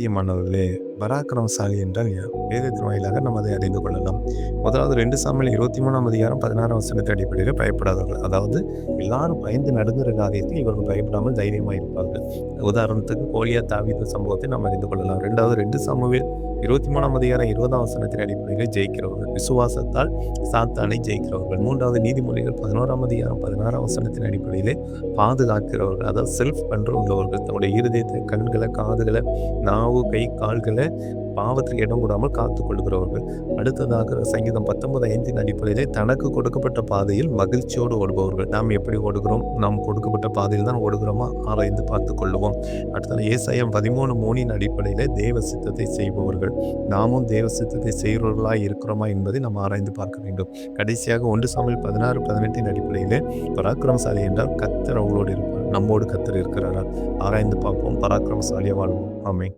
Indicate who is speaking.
Speaker 1: பிரியமானவர்களே பராக்கிரமசாலி என்றால் யார்? வேதத்தின் வாயிலாக நம்ம அதை அறிந்து கொள்ளலாம். முதலாவது ரெண்டு சாமியில் இருபத்தி மூணாம் அதிகாரம் பதினாறாம் வசனத்தை அடிப்படையில் பயப்படாதவர்கள். அதாவது எல்லாரும் பயந்து நடுங்குற காரியத்தில் இவர்கள் பயப்படாமல் தைரியமாக இருப்பார்கள். உதாரணத்துக்கு கோலியா தாவித சம்பவத்தை நாம் அறிந்து கொள்ளலாம். ரெண்டாவது ரெண்டு சாமுவேல் இருபத்தி மூணாம் அதிகாரம் இருபதாம் வசனத்தின் அடிப்படையில் ஜெயிக்கிறவர்கள் விசுவாசத்தால் சாத்தானை ஜெயிக்கிறவர்கள். மூன்றாவது நீதிமொழிகள் பதினோராம் அதிகாரம் பதினாறாம் வசனத்தின் அடிப்படையிலே பாதுகாக்கிறவர்கள் அதாவது செல்ஃப் கண்ட்ரோல் உள்ளவர்கள் தன்னுடைய இருதயத்தை கண்களை காதுகளை நாவு கை கால்களை பாவத்துக்கு இடம் கூடாமல் காத்து கொள்கிறவர்கள் அடுத்ததாக சங்கீதம் பத்தொன்பது ஐந்தின் அடிப்படையிலே தனக்கு கொடுக்கப்பட்ட பாதையில் மகிழ்ச்சியோடு ஓடுபவர்கள். நாம் எப்படி ஓடுகிறோம்? நாம் கொடுக்கப்பட்ட பாதையில் தான் ஓடுகிறோமா? ஆராய்ந்து பார்த்து கொள்ளுவோம். அடுத்தது ஏசாயம் பதிமூணு மூணின் அடிப்படையிலே தேவ சித்தத்தை செய்பவர்கள். நாமும் தேவ சித்தத்தை செய்கிறவர்களாக இருக்கிறோமா என்பதை நாம் ஆராய்ந்து பார்க்க வேண்டும். கடைசியாக ஒன்று சமையல் பதினாறு பதினெட்டின் அடிப்படையிலே பராக்கிரமசாலி என்றால் கத்தர் அவங்களோடு இருப்பார். நம்மோடு கத்தர் இருக்கிறாரா? ஆராய்ந்து பார்ப்போம். பராக்கிரமசாலியாக வாழ்வோம். ஆமை